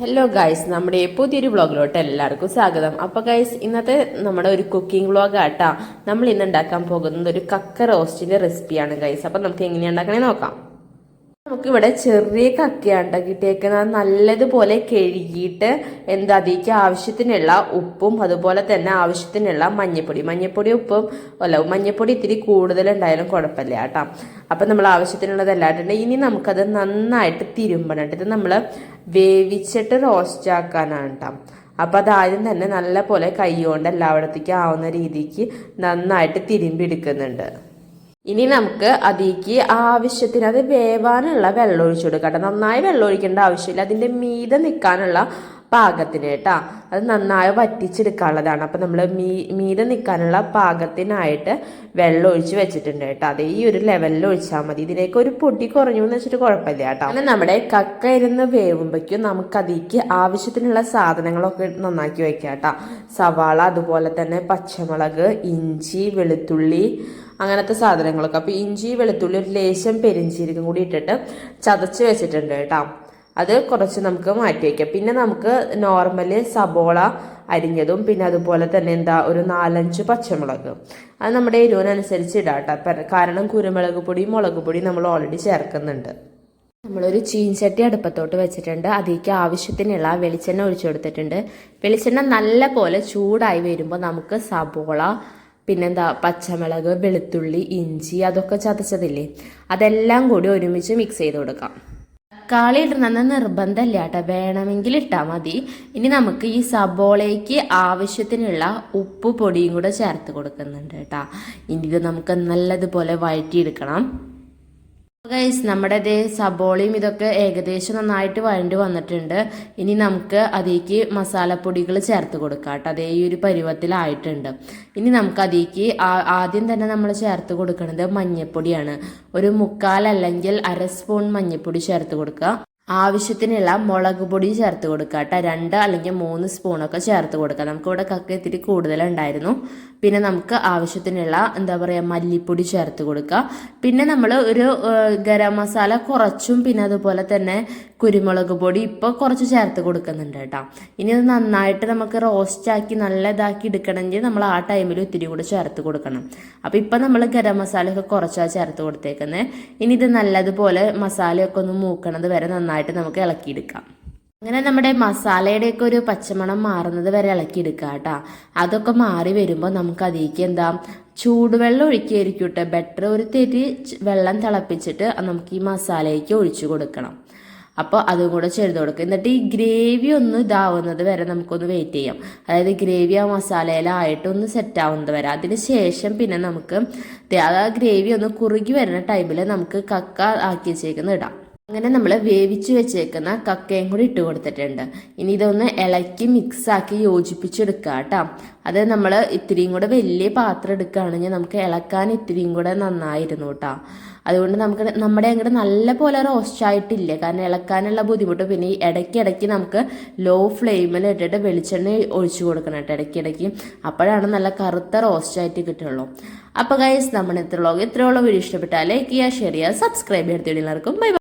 Hello guys നമ്മുടെ പുതിയൊരു വ്ളോഗിലോട്ട് എല്ലാവർക്കും സ്വാഗതം. അപ്പൊ ഗൈസ് ഇന്നത്തെ നമ്മുടെ ഒരു കുക്കിംഗ് വ്ളോഗ് ആട്ടാ. നമ്മൾ ഇന്ന് ഉണ്ടാക്കാൻ പോകുന്നത് ഒരു കക്ക റോസ്റ്റിന്റെ റെസിപ്പിയാണ് ഗൈസ് അപ്പൊ നമുക്ക് എങ്ങനെയാ ഉണ്ടാക്കണേ നോക്കാം. നമുക്കിവിടെ ചെറിയ കക്കയാണ് കിട്ടിയേക്കുന്നത് നല്ലതുപോലെ കഴുകിയിട്ട് എന്താ അതിലേക്ക് ആവശ്യത്തിനുള്ള ഉപ്പും അതുപോലെ തന്നെ ആവശ്യത്തിനുള്ള മഞ്ഞപ്പൊടി. മഞ്ഞപ്പൊടി ഉപ്പും അല്ല മഞ്ഞപ്പൊടി ഇത്തിരി കൂടുതലുണ്ടായാലും കുഴപ്പമില്ല കേട്ടോ. അപ്പം നമ്മൾ ആവശ്യത്തിനുള്ളത് എല്ലായിട്ടുണ്ട് ഇനി നമുക്കത് നന്നായിട്ട് തിരുമ്പണം ഇത് നമ്മൾ വേവിച്ചിട്ട് റോസ്റ്റ് ആക്കാനാണ് കേട്ടോ. അപ്പം അതാദ്യം തന്നെ നല്ല പോലെ കൈ കൊണ്ട് എല്ലായിടത്തേക്കും ആവുന്ന രീതിക്ക് നന്നായിട്ട് തിരുമ്പി എടുക്കുന്നുണ്ട്. ഇനി നമുക്ക് അതിലേക്ക് ആവശ്യത്തിന് അത് വേവാനുള്ള വെള്ളം ഒഴിച്ചു കൊടുക്കട്ടെ നന്നായി വെള്ളം ഒഴിക്കേണ്ട ആവശ്യമില്ല. അതിന്റെ മീതെ നിൽക്കാനുള്ള പാകത്തിന് കേട്ടോ. അത് നന്നായി വറ്റിച്ചെടുക്കാനുള്ളതാണ്. അപ്പം നമ്മൾ മീ മീതെ നിൽക്കാനുള്ള പാകത്തിനായിട്ട് വെള്ളം ഒഴിച്ച് വെച്ചിട്ടുണ്ട് കേട്ടോ. അത് ഈ ഒരു ലെവലിൽ ഒഴിച്ചാൽ മതി. ഇതിലേക്ക് ഒരു പൊടി കുറഞ്ഞു എന്ന് വെച്ചിട്ട് കുഴപ്പമില്ല കേട്ടോ. അങ്ങനെ നമ്മുടെ കക്ക ഇരുന്ന് വേവുമ്പോഴേക്കും നമുക്ക് അതിലേക്ക് ആവശ്യത്തിനുള്ള സാധനങ്ങളൊക്കെ നന്നാക്കി വെക്കാം കേട്ടോ. സവാള അതുപോലെ തന്നെ പച്ചമുളക് ഇഞ്ചി വെളുത്തുള്ളി അങ്ങനത്തെ സാധനങ്ങളൊക്കെ. അപ്പോൾ ഇഞ്ചി വെളുത്തുള്ളി ഒരു ലേശം പെരിഞ്ചീരകം കൂടി ഇട്ടിട്ട് ചതച്ച് വെച്ചിട്ടുണ്ട് കേട്ടോ. അത് കുറച്ച് നമുക്ക് മാറ്റി വയ്ക്കാം. പിന്നെ നമുക്ക് നോർമൽ സബോള അരിഞ്ഞതും പിന്നെ അതുപോലെ തന്നെ എന്താ ഒരു നാലഞ്ച് പച്ചമുളക്. അത് നമ്മുടെ എരിവിനനുസരിച്ച് ഇടാം കേട്ടോ. കാരണം കുരുമുളക് പൊടി മുളക് പൊടി നമ്മൾ ഓൾറെഡി ചേർക്കുന്നുണ്ട്. നമ്മളൊരു ചീൻചട്ടി അടുപ്പത്തോട്ട് വെച്ചിട്ടുണ്ട്. അതിലേക്ക് ആവശ്യത്തിനുള്ള വെളിച്ചെണ്ണ ഒഴിച്ചു കൊടുത്തിട്ടുണ്ട്. വെളിച്ചെണ്ണ നല്ല പോലെ ചൂടായി വരുമ്പോൾ നമുക്ക് സബോള പിന്നെന്താ പച്ചമുളക് വെളുത്തുള്ളി ഇഞ്ചി അതൊക്കെ ചതച്ചതില്ലേ? അതെല്ലാം കൂടി ഒരുമിച്ച് മിക്സ് ചെയ്ത് കൊടുക്കാം. തക്കാളി ഇടണമെന്ന് നിർബന്ധമില്ല കേട്ടോ. വേണമെങ്കിൽ ഇട്ടാൽ മതി. ഇനി നമുക്ക് ഈ സബോളയ്ക്ക് ആവശ്യത്തിനുള്ള ഉപ്പ് പൊടിയും കൂടെ ചേർത്ത് കൊടുക്കുന്നുണ്ട് കേട്ടോ. ഇനി ഇത് നമുക്ക് നല്ലതുപോലെ വഴറ്റിയെടുക്കണം. ഗൈസ് നമ്മുടെ ഇതേ സബോളയും ഇതൊക്കെ ഏകദേശം നന്നായിട്ട് വഴണ്ടി വന്നിട്ടുണ്ട്. ഇനി നമുക്ക് അതിലേക്ക് മസാലപ്പൊടികൾ ചേർത്ത് കൊടുക്കാം കേട്ടോ. അതേ ഈ ഒരു പരുവത്തിലായിട്ടുണ്ട്. ഇനി നമുക്ക് അതിലേക്ക് ആദ്യം തന്നെ നമ്മൾ ചേർത്ത് കൊടുക്കുന്നത് മഞ്ഞൾപ്പൊടിയാണ് ഒരു മുക്കാൽ അല്ലെങ്കിൽ അര സ്പൂൺ മഞ്ഞൾപ്പൊടി ചേർത്ത് കൊടുക്കുക. ആവശ്യത്തിനുള്ള മുളക് പൊടി ചേർത്ത് കൊടുക്കുക കേട്ടോ. രണ്ട് അല്ലെങ്കിൽ മൂന്ന് സ്പൂണൊക്കെ ചേർത്ത് കൊടുക്കുക. നമുക്കിവിടെ കക്ക ഇത്തിരി കൂടുതലുണ്ടായിരുന്നു. പിന്നെ നമുക്ക് ആവശ്യത്തിനുള്ള എന്താ പറയുക മല്ലിപ്പൊടി ചേർത്ത് കൊടുക്കുക. പിന്നെ നമ്മൾ ഒരു ഗരം മസാല കുറച്ചും പിന്നെ അതുപോലെ തന്നെ കുരുമുളക് പൊടി ഇപ്പോൾ കുറച്ച് ചേർത്ത് കൊടുക്കുന്നുണ്ട് കേട്ടോ. ഇനി അത് നന്നായിട്ട് നമുക്ക് റോസ്റ്റ് ആക്കി നല്ല ഇതാക്കി എടുക്കണമെങ്കിൽ നമ്മൾ ആ ടൈമിൽ ഒത്തിരി കൂടെ ചേർത്ത് കൊടുക്കണം. അപ്പോൾ ഇപ്പം നമ്മൾ ഗരം മസാല ഒക്കെ കുറച്ചാ ചേർത്ത് കൊടുത്തേക്കുന്നത് ഇനി ഇത് നല്ലതുപോലെ മസാലയൊക്കെ ഒന്ന് മൂക്കണത് വരെ നന്നായിട്ട് നമുക്ക് ഇളക്കിയെടുക്കാം. അങ്ങനെ നമ്മുടെ മസാലയുടെയൊക്കെ ഒരു പച്ചമണം മാറുന്നത് വരെ ഇളക്കിയെടുക്കുക കേട്ടോ. അതൊക്കെ മാറി വരുമ്പോൾ നമുക്ക് അതിലേക്ക് എന്താ ചൂടുവെള്ളം ഒഴിക്കുകയായിരിക്കും കേട്ടോ. ബെറ്റർ ഒരു തെരി വെള്ളം തിളപ്പിച്ചിട്ട് നമുക്ക് ഈ മസാലയ്ക്ക് ഒഴിച്ചു കൊടുക്കണം. അപ്പോൾ അതും കൂടെ ചേർത്ത് കൊടുക്കുക. എന്നിട്ട് ഈ ഗ്രേവി ഒന്ന് ഇതാവുന്നത് വരെ നമുക്കൊന്ന് വെയിറ്റ് ചെയ്യാം. അതായത് ഗ്രേവി ആ മസാലയിലായിട്ട് ഒന്ന് സെറ്റ് ആവുന്നത് വരെ. അതിന് ശേഷം പിന്നെ നമുക്ക് ആ ഗ്രേവി ഒന്ന് കുറുകി വരുന്ന ടൈമിൽ നമുക്ക് കക്ക ആക്കി വെച്ചേക്കുന്ന ഇടാം. അങ്ങനെ നമ്മൾ വേവിച്ച് വെച്ചേക്കുന്ന കക്കയും കൂടി ഇട്ട് കൊടുത്തിട്ടുണ്ട്. ഇനി ഇതൊന്ന് ഇളക്കി മിക്സാക്കി യോജിപ്പിച്ചെടുക്കുക കേട്ടോ അത് നമ്മൾ ഇത്തിരിയും കൂടെ വലിയ പാത്രം എടുക്കുകയാണെങ്കിൽ നമുക്ക് ഇളക്കാൻ ഇത്തിരിയും കൂടെ നന്നായിരുന്നു കേട്ടോ അതുകൊണ്ട് നമുക്ക് നമ്മുടെ അങ്ങോട്ട് നല്ല പോലെ റോസ്റ്റ് ആയിട്ടില്ല? കാരണം ഇളക്കാനുള്ള ബുദ്ധിമുട്ട്. പിന്നെ ഈ ഇടയ്ക്കിടയ്ക്ക് നമുക്ക് ലോ ഫ്ലെയിമിൽ ഇട്ടിട്ട് വെളിച്ചെണ്ണ ഒഴിച്ചു കൊടുക്കണം കേട്ടോ ഇടയ്ക്കിടയ്ക്ക്. അപ്പോഴാണ് നല്ല കറുത്ത റോസ്റ്റ് ആയിട്ട് കിട്ടുള്ളൂ. അപ്പോൾ ഗൈസ് നമ്മുടെ ഇത്രയുള്ളൂ ഇത്രയുള്ള വീഡിയോ ഇഷ്ടപ്പെട്ടാൽ ലൈക്ക് ചെയ്യുക ഷെയർ ചെയ്യുക സബ്സ്ക്രൈബ് ചെയ്തെല്ലാവർക്കും ബൈ